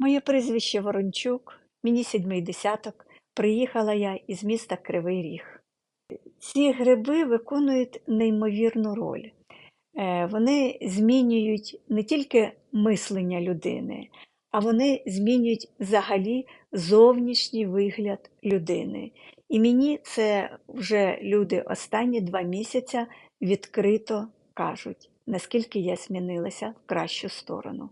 Моє прізвище Ворончук, мені сідьмий десяток. Приїхала я із міста Кривий Ріг. Ці гриби виконують неймовірну роль. Е, Вони змінюють не тільки мислення людини, а вони змінюють взагалі зовнішній вигляд людини. І мені це вже люди останні два місяці відкрито кажуть, наскільки я змінилася в кращу сторону.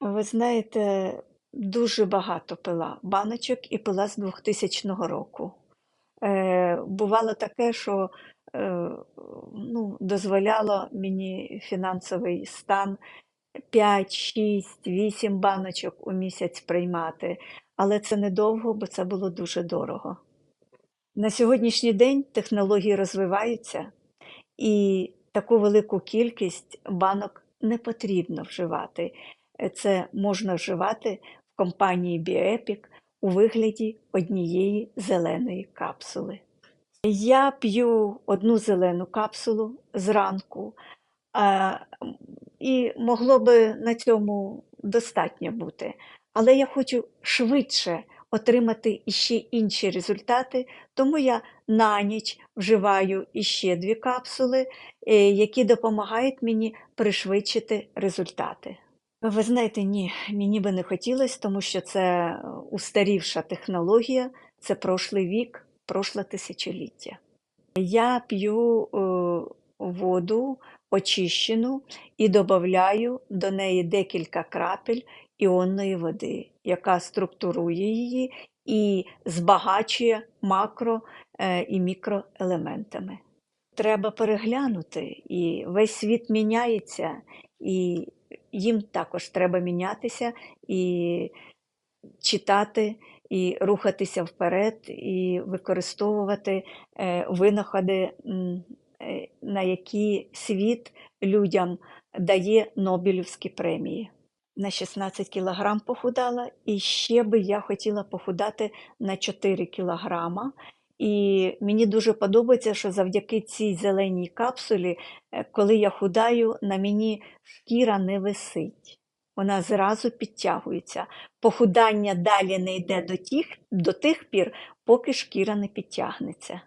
Ви знаєте, дуже багато пила баночок і пила з 2000 року. Е, бувало таке, що е, ну, дозволяло мені фінансовий стан 5, 6, 8 баночок у місяць приймати, але це недовго, бо це було дуже дорого. На сьогоднішній день технології розвиваються, і таку велику кількість банок не потрібно вживати. Це можна вживати в компанії Bioepic у вигляді однієї зеленої капсули. Я п'ю одну зелену капсулу зранку, і могло би на цьому достатньо бути. Але я хочу швидше отримати іще інші результати, тому я на ніч вживаю іще дві капсули, е, які допомагають мені пришвидшити результати. Ви знаєте, ні, мені би не хотілося, тому що це е, устарівша технологія, це прошлий вік, прошле тисячоліття. Я п'ю е, воду очищену і додаю до неї декілька крапель іонної води, яка структурує її і збагачує макро е, і мікроелементами. Треба переглянути, і весь світ міняється, і їм також треба мінятися і читати, і рухатися вперед, і використовувати е, винаходи, е, на які світ людям дає Нобелівські премії. На 16 кілограм похудала, і ще би я хотіла похудати на 4 кілограма. І мені дуже подобається, що завдяки цій зеленій капсулі, е, коли я худаю, на мені шкіра не висить. Вона зразу підтягується. Похудання далі не йде до тих, до тих пір, поки шкіра не підтягнеться.